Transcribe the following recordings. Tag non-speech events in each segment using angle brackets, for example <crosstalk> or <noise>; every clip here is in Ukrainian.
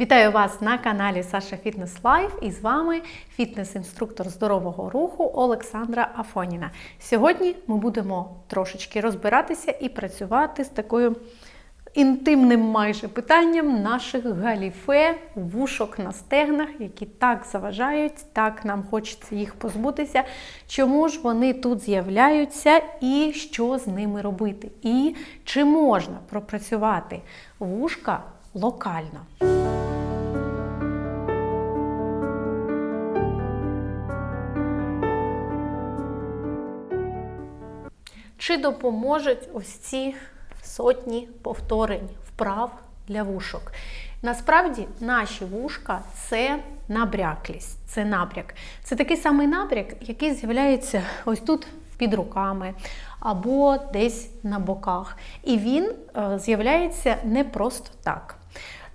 Вітаю вас на каналі Саша Фітнес Лайф і з вами фітнес-інструктор здорового руху Олександра Афоніна. Сьогодні ми будемо трошечки розбиратися і працювати з такою інтимним майже питанням наших галіфе, вушок на стегнах, які так заважають, так нам хочеться їх позбутися. Чому ж вони тут з'являються і що з ними робити? І чи можна пропрацювати вушка локально? Чи допоможуть ось ці сотні повторень вправ для вушок? Насправді, наші вушка це набряклість, це набряк. Це такий самий набряк, який з'являється ось тут під руками або десь на боках. І він е, з'являється не просто так.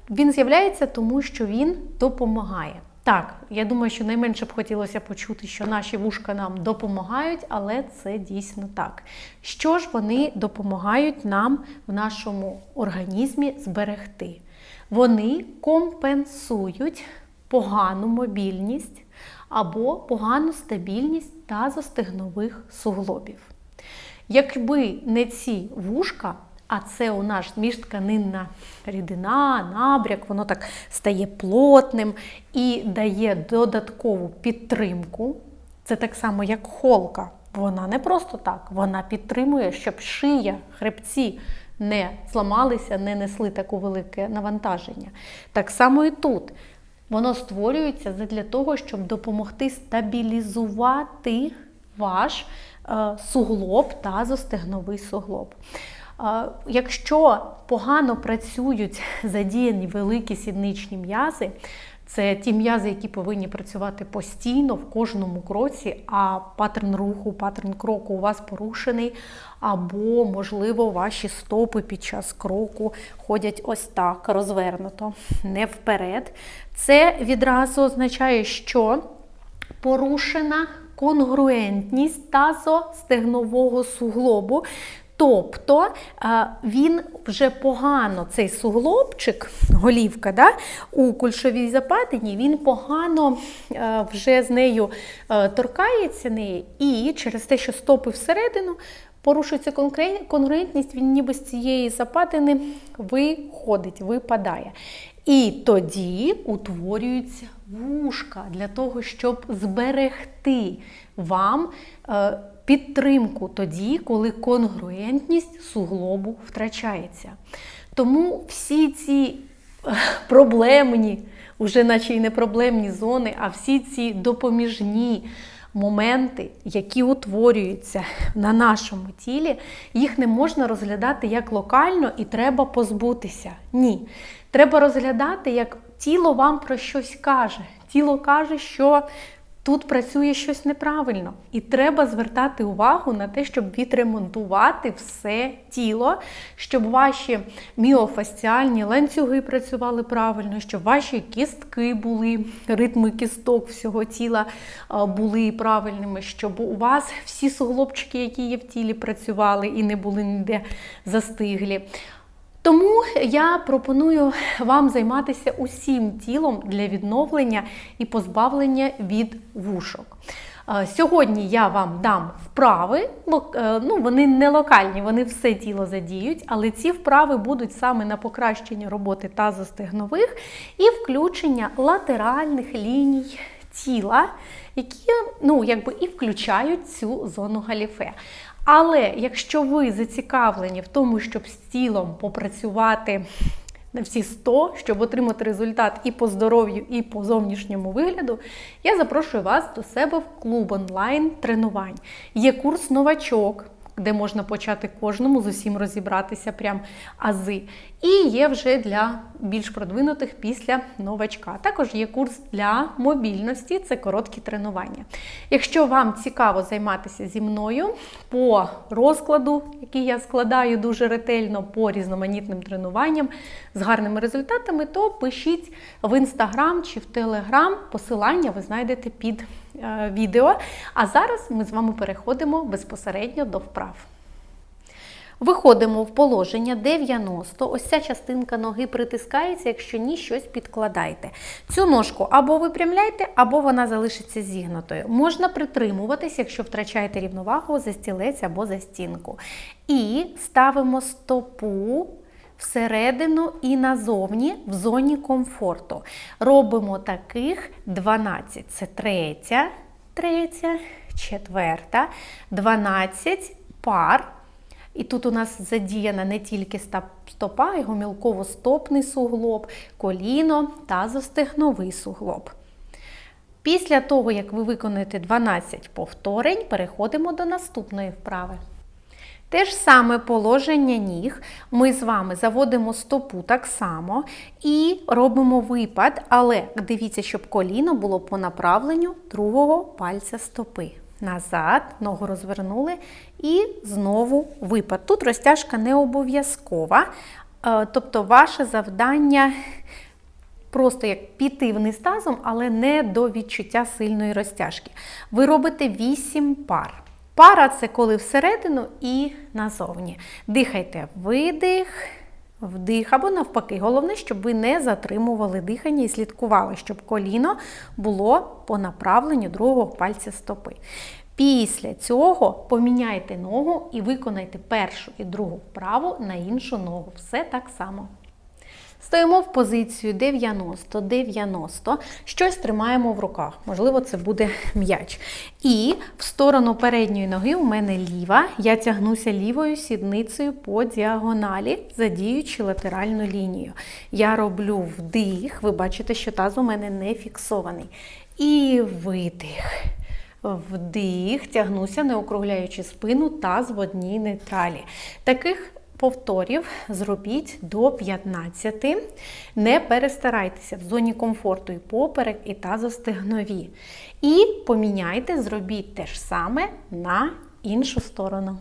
Він з'являється тому, що він допомагає. Так, я думаю, що найменше б хотілося почути, що наші вушка нам допомагають, але це дійсно так. Що ж вони допомагають нам в нашому організмі зберегти? Вони компенсують погану мобільність або погану стабільність тазостегнових суглобів. Якби не ці вушка, а це у нас міжтканинна рідина, набряк, воно так стає плотним і дає додаткову підтримку. Це так само, як холка. Вона не просто так, вона підтримує, щоб шия, хребці не зламалися, не несли таке велике навантаження. Так само і тут. Воно створюється для того, щоб допомогти стабілізувати ваш е, суглоб тазостегновий суглоб. Якщо погано працюють <laughs> задіяні великі сідничні м'язи, це ті м'язи, які повинні працювати постійно в кожному кроці, а паттерн руху, паттерн кроку у вас порушений, або, можливо, ваші стопи під час кроку ходять ось так, розвернуто, не вперед. Це відразу означає, що порушена конгруентність тазостегнового суглобу. Тобто він вже погано, цей суглобчик, голівка да, у кульшовій западині, він погано вже з нею торкається неї, і через те, що стопи всередину, порушується конгруентність, він ніби з цієї западини виходить, випадає. І тоді утворюються вушка для того, щоб зберегти вам підтримку тоді, коли конгруентність суглобу втрачається. Тому всі ці проблемні, вже наче й не проблемні зони, а всі ці допоміжні моменти, які утворюються на нашому тілі, їх не можна розглядати як локально і треба позбутися. Ні. Треба розглядати, як тіло вам про щось каже. Тіло каже, що Тут працює щось неправильно, і треба звертати увагу на те, щоб відремонтувати все тіло, щоб ваші міофасціальні ланцюги працювали правильно, щоб ваші кістки були, ритми кісток всього тіла були правильними, щоб у вас всі суглобчики, які є в тілі, працювали і не були ніде застиглі. Тому я пропоную вам займатися усім тілом для відновлення і позбавлення від вушок. Сьогодні я вам дам вправи, е, ну вони не локальні, вони все тіло задіють, але ці вправи будуть саме на покращення роботи тазостегнових і включення латеральних ліній тіла, які ну, якби і включають цю зону галіфе. Але якщо ви зацікавлені в тому, щоб з тілом попрацювати на всі 100, щоб отримати результат і по здоров'ю, і по зовнішньому вигляду, я запрошую вас до себе в клуб онлайн тренувань. Є курс новачок де можна почати кожному з усім розібратися прям ази. І є вже для більш продвинутих після новачка. Також є курс для мобільності, це короткі тренування. Якщо вам цікаво займатися зі мною по розкладу, який я складаю дуже ретельно по різноманітним тренуванням з гарними результатами, то пишіть в інстаграм чи в телеграм. Посилання ви знайдете під відео. А зараз ми з вами переходимо безпосередньо до вправ. Виходимо в положення 90. Ось ця частинка ноги притискається, якщо ні, щось підкладайте. Цю ножку або випрямляйте, або вона залишиться зігнутою. Можна притримуватись, якщо втрачаєте рівновагу за стілець або за стінку. І ставимо стопу всередину і назовні в зоні комфорту. Робимо таких 12. Це третя, третя, четверта, 12 пар. І тут у нас задіяна не тільки стопа, а й гомілково-стопний суглоб, коліно та зостегновий суглоб. Після того, як ви виконаєте 12 повторень, переходимо до наступної вправи. Те ж саме положення ніг. Ми з вами заводимо стопу так само і робимо випад, але дивіться, щоб коліно було по направленню другого пальця стопи. Назад, ногу розвернули і знову випад. Тут розтяжка не обов'язкова, е, тобто ваше завдання просто як піти вниз тазом, але не до відчуття сильної розтяжки. Ви робите 8 пар. Пара це коли всередину і назовні. Дихайте видих, вдих або навпаки. Головне, щоб ви не затримували дихання і слідкували, щоб коліно було по направленню другого пальця стопи. Після цього поміняйте ногу і виконайте першу і другу вправу на іншу ногу. Все так само. Стоїмо в позицію 90-90, щось тримаємо в руках, можливо, це буде м'яч. І в сторону передньої ноги у мене ліва, я тягнуся лівою сідницею по діагоналі, задіючи латеральну лінію. Я роблю вдих, ви бачите, що таз у мене не фіксований. І видих. Вдих, тягнуся, не округляючи спину, таз в одній нейтралі. Таких повторів зробіть до 15. Не перестарайтеся в зоні комфорту і поперек, і тазостегнові. І поміняйте, зробіть те ж саме на іншу сторону.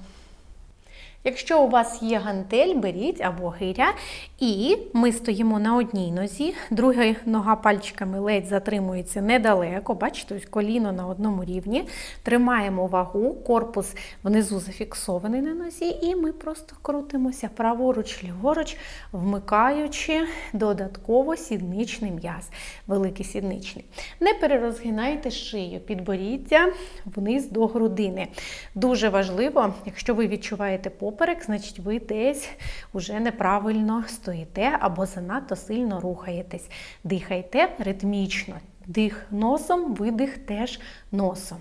Якщо у вас є гантель, беріть або гиря, і ми стоїмо на одній нозі, друга нога пальчиками ледь затримується недалеко, бачите, ось коліно на одному рівні. Тримаємо вагу, корпус внизу зафіксований на нозі, і ми просто крутимося праворуч, ліворуч, вмикаючи додатково сідничний м'яз, великий сідничний. Не перерозгинайте шию, підборіддя вниз до грудини. Дуже важливо, якщо ви відчуваєте поперек, значить ви десь уже неправильно стоїте або занадто сильно рухаєтесь. Дихайте ритмічно. Дих носом, видих теж носом.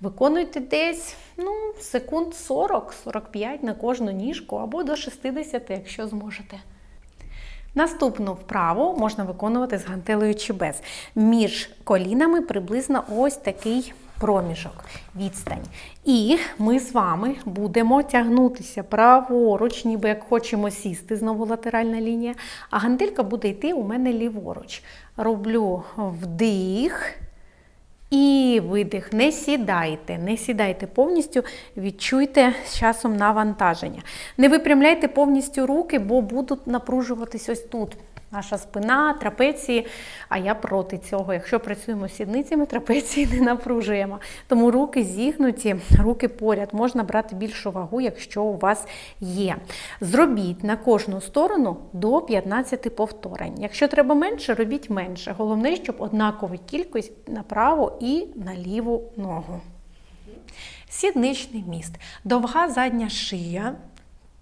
Виконуйте десь ну, секунд 40-45 на кожну ніжку або до 60, якщо зможете. Наступну вправу можна виконувати з гантелею чи без. Між колінами приблизно ось такий проміжок, відстань. І ми з вами будемо тягнутися праворуч, ніби як хочемо сісти, знову латеральна лінія, а гантелька буде йти у мене ліворуч. Роблю вдих. І видих. Не сідайте, не сідайте повністю, відчуйте з часом навантаження. Не випрямляйте повністю руки, бо будуть напружуватись ось тут. Наша спина, трапеції, а я проти цього. Якщо працюємо сідницями, трапеції не напружуємо. Тому руки зігнуті, руки поряд. Можна брати більшу вагу, якщо у вас є. Зробіть на кожну сторону до 15 повторень. Якщо треба менше, робіть менше. Головне, щоб однакова кількість на праву і на ліву ногу. Сідничний міст. Довга задня шия.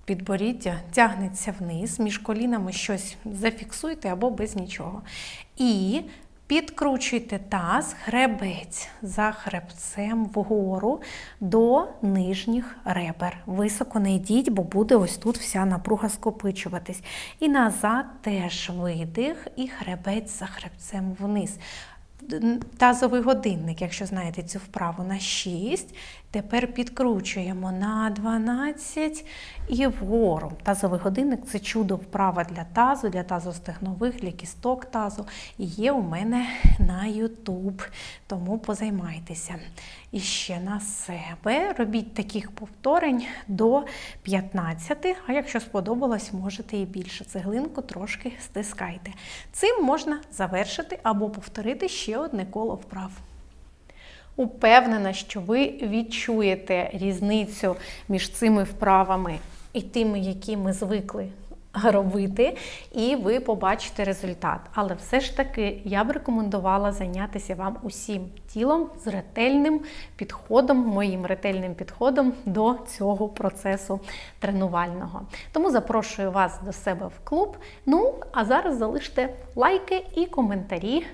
Підборіддя тягнеться вниз, між колінами щось зафіксуйте або без нічого. І підкручуйте таз, хребець за хребцем вгору до нижніх ребер. Високо не йдіть, бо буде ось тут вся напруга скопичуватись. І назад теж видих, і хребець за хребцем вниз тазовий годинник, якщо знаєте цю вправу, на 6. Тепер підкручуємо на 12 і вгору. Тазовий годинник це чудо вправа для тазу, для тазостегнових, для кісток тазу. І є у мене на YouTube, тому позаймайтеся. І ще на себе. Робіть таких повторень до 15, а якщо сподобалось, можете і більше. Цеглинку трошки стискайте. Цим можна завершити або повторити ще одне коло вправ. Упевнена, що ви відчуєте різницю між цими вправами і тими, які ми звикли робити, і ви побачите результат. Але все ж таки я б рекомендувала зайнятися вам усім тілом з ретельним підходом, моїм ретельним підходом до цього процесу тренувального. Тому запрошую вас до себе в клуб. Ну, а зараз залиште лайки і коментарі